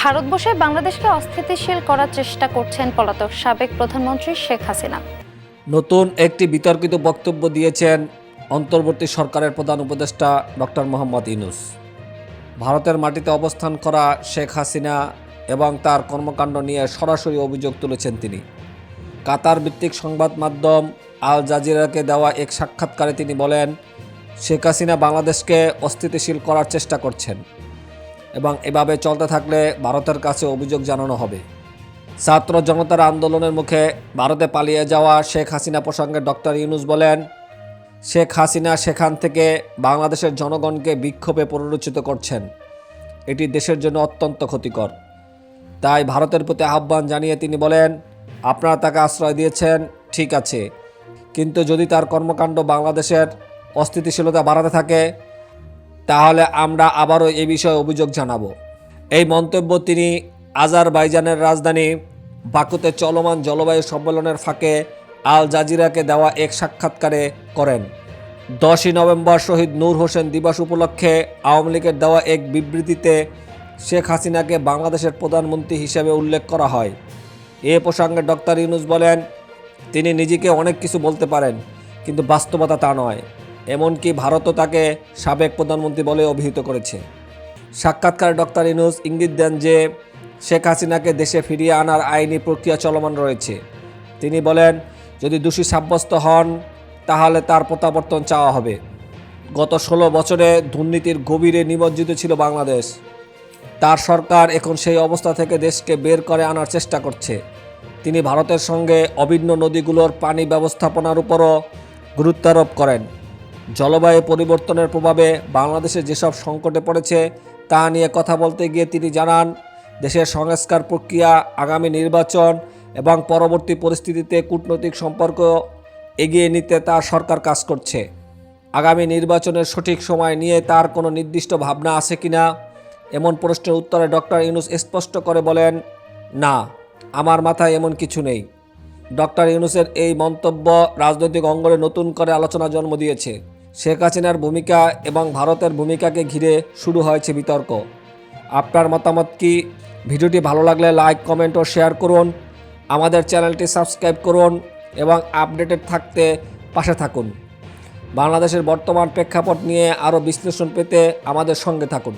ভারতবর্ষে বাংলাদেশকে অস্থিতিশীল করার চেষ্টা করছেন পলাতক সাবেক প্রধানমন্ত্রী শেখ হাসিনা। নতুন একটি বিতর্কিত বক্তব্য দিয়েছেন অন্তর্বর্তী সরকারের প্রধান উপদেষ্টা ডক্টর মোহাম্মদ ইনুস ভারতের মাটিতে অবস্থান করা শেখ হাসিনা এবং তার কর্মকাণ্ড নিয়ে সরাসরি অভিযোগ তুলেছেন তিনি। কাতার ভিত্তিক সংবাদ মাধ্যম আল জাজিরাকে দেওয়া এক সাক্ষাৎকারে তিনি বলেন, শেখ হাসিনা বাংলাদেশকে অস্থিতিশীল করার চেষ্টা করছেন। এবং এভাবে চলতে থাকলে ভারতের কাছে অভিযোগ জানানো হবে। ছাত্র জনতার আন্দোলনের মুখে ভারতে পালিয়ে যাওয়া শেখ হাসিনা প্রসঙ্গে ডক্টর ইউনুস বলেন, শেখ হাসিনা সেখান থেকে বাংলাদেশের জনগণকে বিক্ষোভে পরিরচিত করছেন। এটি দেশের জন্য অত্যন্ত ক্ষতিকর। তাই ভারতের প্রতি আহ্বান জানিয়ে তিনি বলেন, আপনারা তাকে আশ্রয় দিয়েছেন, ঠিক আছে। কিন্তু যদি তার কর্মকাণ্ড বাংলাদেশের অস্থিতিশীলতা বাড়াতে থাকে তাহলে আমরা আবারও এ বিষয়ে অভিযোগ জানাব। এই মন্তব্য তিনি আজারবাইজানের রাজধানী বাকুতে চলমান জলবায়ু সম্মেলনের ফাঁকে আল জাজিরাকে দেওয়া এক সাক্ষাৎকারে করেন। দশই নভেম্বর শহীদ নূর হোসেন দিবস উপলক্ষে আওয়ামী লীগের দেওয়া এক বিবৃতিতে শেখ হাসিনাকে বাংলাদেশের প্রধানমন্ত্রী হিসেবে উল্লেখ করা হয়। এ প্রসঙ্গে ডক্টর ইউনুস বলেন, তিনি নিজেকে অনেক কিছু বলতে পারেন, কিন্তু বাস্তবতা তা নয়। এমনকি ভারতও তাকে সাবেক প্রধানমন্ত্রী বলে অভিহিত করেছে। সাক্ষাৎকারে ডক্টর ইনুস ইঙ্গিত দেন যে, শেখ হাসিনাকে দেশে ফিরিয়ে আনার আইনি প্রক্রিয়া চলমান রয়েছে। তিনি বলেন, যদি দোষী সাব্যস্ত হন, তাহলে তার প্রত্যাবর্তন চাওয়া হবে। গত ষোলো বছরে দুর্নীতির গভীরে নিমজ্জিত ছিল বাংলাদেশ। তার সরকার এখন সেই অবস্থা থেকে দেশকে বের করে আনার চেষ্টা করছে। তিনি ভারতের সঙ্গে অভিন্ন নদীগুলোর পানি ব্যবস্থাপনার উপরও গুরুত্বারোপ করেন। জলবায়ু পরিবর্তনের প্রভাবে বাংলাদেশে যেসব সংকটে পড়েছে তা নিয়ে কথা বলতে গিয়ে তিনি জানান, দেশের সংস্কার প্রক্রিয়া, আগামী নির্বাচন এবং পরবর্তী পরিস্থিতিতে কূটনৈতিক সম্পর্ক এগিয়ে নিতে তার সরকার কাজ করছে। আগামী নির্বাচনের সঠিক সময় নিয়ে তার কোনো নির্দিষ্ট ভাবনা আছে কি না? এমন প্রশ্নের উত্তরে ডক্টর ইউনুস স্পষ্ট করে বলেন, না, আমার মাথায় এমন কিছু নেই। ডক্টর ইউনুসের এই মন্তব্য রাজনৈতিক অঙ্গনে নতুন করে আলোচনা জন্ম দিয়েছে। শেখ হাসিনার ভূমিকা এবং ভারতের ভূমিকাকে ঘিরে শুরু হয়েছে বিতর্ক। আপনার মতামত কি? ভিডিওটি ভালো লাগলে লাইক, কমেন্ট ও শেয়ার করুন। আমাদের চ্যানেলটি সাবস্ক্রাইব করুন এবং আপডেটেড থাকতে পাশে থাকুন। বাংলাদেশের বর্তমান প্রেক্ষাপট নিয়ে আরও বিশ্লেষণ পেতে আমাদের সঙ্গে থাকুন।